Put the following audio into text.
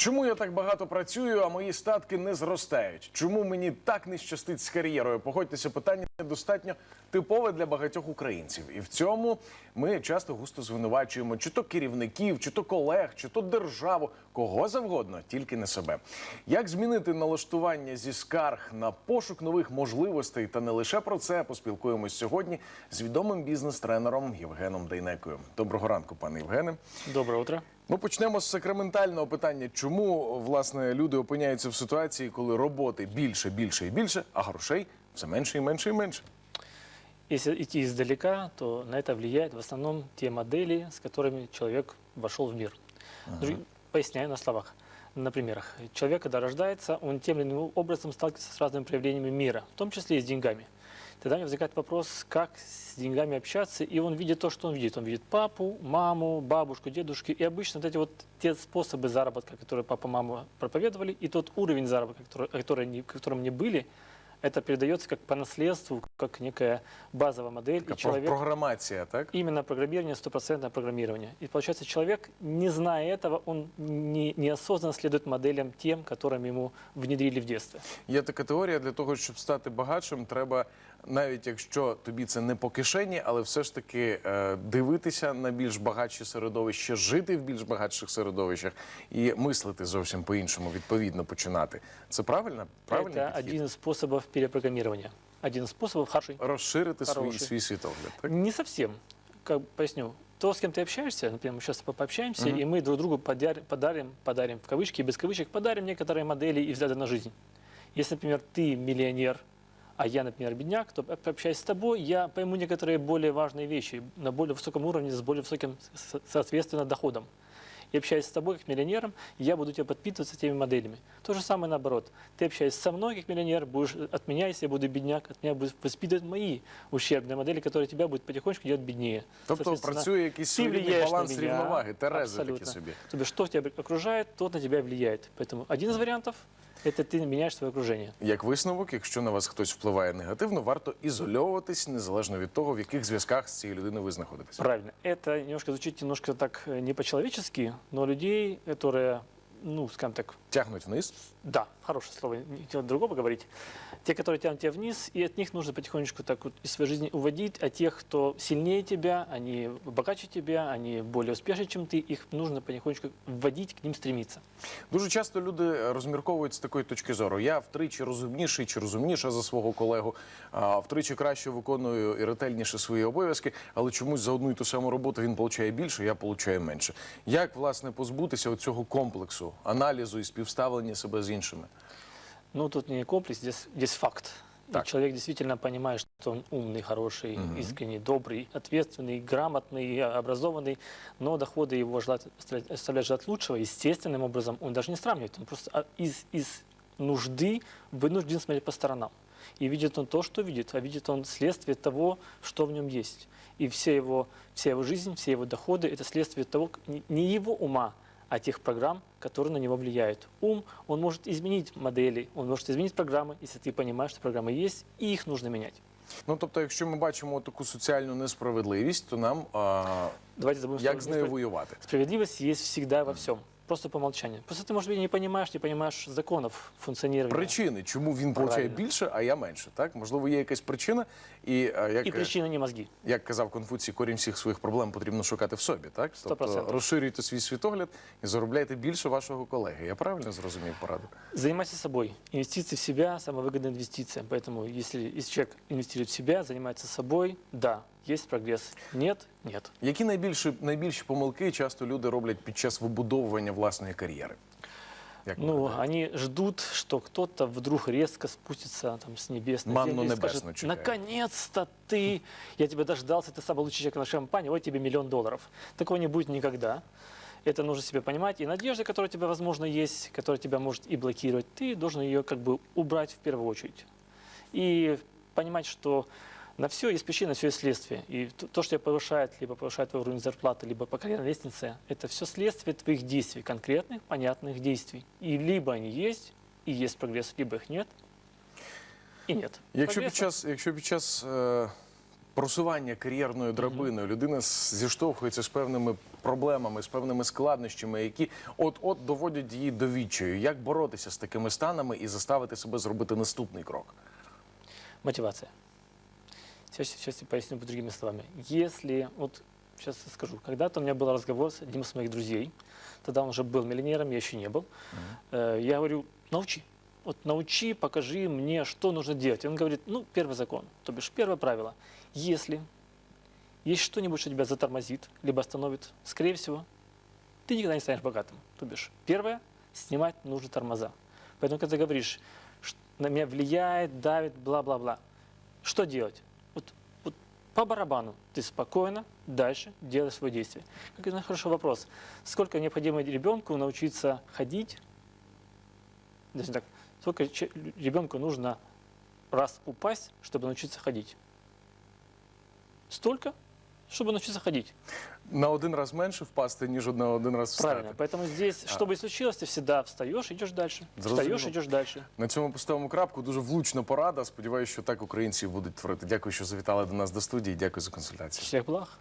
Чому я так багато працюю, а мої статки не зростають? Чому мені так не щастить з кар'єрою? Погодьтеся, питання достатньо типове для багатьох українців. І в цьому ми часто густо звинувачуємо чи то керівників, чи то колег, чи то державу, кого завгодно, тільки не себе. Як змінити налаштування зі скарг на пошук нових можливостей? Та не лише про це поспілкуємось сьогодні з відомим бізнес-тренером Євгеном Дейнекою. Доброго ранку, пане Євгене. Доброе утро. Ну, почнемо з сакраментального питання. Чому власне люди опиняються в ситуації, коли роботи більше, більше і більше, а грошей все менше і менше і менше? Если идти издалека, то на это влияют в основном те модели, с которыми человек вошел в мир. Ага. Поясняю на словах, на примерах. Человек, когда рождается, он тем или иным образом сталкивается с разными проявлениями мира, в том числе и с деньгами. Тогда у него возникает вопрос, как с деньгами общаться, и он видит то, что он видит. Он видит папу, маму, бабушку, дедушку, и обычно вот эти вот те способы заработка, которые папа, мама проповедовали, и тот уровень заработка, который, который они, которым они были, это передается как по наследству, как некая базовая модель. Така и человек... програмація, так? Именно программирование, стопроцентное программирование. И получается, человек, не зная этого, он не, неосознанно следует моделям тем, которыми ему внедрили в детстве. Є така теорія для того, щоб стати багатшим, треба навіть якщо тобі це не по кишені, але все ж таки е, дивитися на більш багатші середовища, жити в більш багатших середовищах і мислити зовсім по-іншому, відповідно починати. Це правильно? Правильний это підхід? один из способов перепрограммирования. Один из способов хороший. Розширити свій, Хороший. свій світогляд. Так? Не совсем. Как поясню. То, с кем ты общаешься, например, мы сейчас пообщаемся, и мы друг другу подарим, подарим, подарим, в кавычки и без кавычек, подарим некоторые модели и взгляды на жизнь. Если, например, ты миллионер, а я, например, бедняк, то общаясь с тобой, я пойму некоторые более важные вещи на более высоком уровне, с более высоким, со- соответственно, доходом. И общаясь с тобой как миллионером, я буду тебя подпитываться теми моделями. То же самое наоборот. Ты общаешься со мной как миллионер, будешь от меня, если я буду бедняк, от меня будут воспитывать мои ущербные модели, которые тебя будут потихонечку делать беднее. Тобто Соответственно, працює якийсь ты своєрідний влияешь на баланс меня. рівноваги, терези такі Абсолютно. собі. То бишь, что тебя окружает, тот на тебя влияет. Поэтому один из вариантов – это ты меняешь свое окружение. Як висновок, якщо на вас хтось впливає негативно, варто ізольовуватись незалежно від того, в яких зв'язках з цією людиною ви знаходитесь. Правильно. Это немножко звучит немножко так э, не по-человечески, но людей, которые, ну, скажем так, Тягнуть вниз. Да, хорошее слово, не хотел другого говорить. Те, которые тянут тебя вниз, и от них нужно потихонечку так вот из своей жизни уводить, а тех, кто сильнее тебя, они богаче тебя, они более успешны, чем ты, их нужно потихонечку вводить, к ним стремиться. Дуже часто люди розмірковують з такої точки зору. Я втричі розумніший чи розумніша за свого колегу, а, втричі краще виконую і ретельніше свої обов'язки, але чомусь за одну і ту саму роботу він получає більше, я получаю менше. Як власне позбутися цього комплексу, аналізу і співставлення себе з іншими? Ну, тут не комплекс, здесь, здесь факт. И Так. человек действительно понимает, что он умный, хороший, искренний, добрый, ответственный, грамотный, образованный, но доходы его желать, оставлять- оставляют желать лучшего. Естественным образом он даже не сравнивает, он просто а, из, из нужды вынужден смотреть по сторонам. И видит он то, что видит, а видит он следствие того, что в нем есть. И вся его, вся его жизнь, все его доходы – это следствие того, к- не- не его ума, а тех программ, которые на него влияют. Ум, он может изменить модели, он может изменить программы, если ты понимаешь, что программы есть, и их нужно менять. Ну тобто, якщо ми бачимо таку соціальну несправедливість, то нам а, Давайте забудем як слово з нею «несправед- воювати? Справедливость есть всегда во всем, просто по умолчанию. Просто ты, может быть, не понимаешь, не понимаешь законов функционирования. Причини, чому він получає Правильно. більше, а я менше. Так можливо, є якась причина, і а, як И причина не мозги. як казав Конфуцій, корінь всіх своїх проблем потрібно шукати в собі. Так тобто 100%. розширюйте свій світогляд і заробляйте більше вашого колеги. Я правильно зрозумів пораду? Занимайся собой. Инвестиции в себя – самая выгодная инвестиция. Поэтому если, если человек инвестирует в себя, занимается собой, да, есть прогресс. Нет – нет. Які найбільші найбільші помилки часто люди роблять під час вибудовування власної кар'єри? Як ви Ну, гадаєте? они ждут, что кто-то вдруг резко спустится там, с небес на Манну землю и небесную скажет, чекают. наконец-то ты, я тебя дождался, ты самый лучший человек в нашей компании, вот тебе миллион долларов. Такого не будет никогда. Это нужно себе понимать. И надежда, которая у тебя, возможно, есть, которая тебя может и блокировать, ты должен ее как бы убрать в первую очередь. И понимать, что на все есть причина, на все есть следствие. И т- то, что тебя повышает, либо повышает твой уровень зарплаты, либо по карьерной лестнице, это все следствие твоих действий, конкретных, понятных действий. И либо они есть, и есть прогресс, либо их нет, и нет. Якщо під Прогресса- час, якщо під час е, просування кар'єрною драбиною людина з- зіштовхується з певними проблемами, з певними складнощами, які от-от доводять її до відчаю. Як боротися з такими станами і заставити себе зробити наступний крок? Мотивация. Сейчас, сейчас я поясню другими словами. Если, вот сейчас скажу, когда-то у меня был разговор с одним из моих друзей, тогда он уже был миллионером, я еще не был. Э, Я говорю, научи, вот научи, покажи мне, что нужно делать. И он говорит, ну, первый закон, то бишь первое правило. Если есть что-нибудь, что тебя затормозит, либо остановит, скорее всего, ты никогда не станешь богатым. То бишь, первое, снимать нужно тормоза. Поэтому, когда ты говоришь, «Ш- на меня влияет, давит, бла-бла-бла, что делать? Вот, вот по барабану ты спокойно дальше делаешь свое действие. Как это хороший вопрос. Сколько необходимо ребенку научиться ходить? Даже так, сколько че- ребенку нужно раз упасть, чтобы научиться ходить? Столько, чтобы научиться ходить. На один раз менше впасти, ніж на один раз встати. Правильно. Поэтому здесь, что бы ни случилось, ты всегда встаешь, идешь дальше. Зрозуміло. Встаешь, идешь дальше. На цьому поставимо крапку. Дуже влучна порада. Сподіваюся, що так українці і будуть творити. Дякую, що завітали до нас до студії. Дякую за консультацію. Всех благ.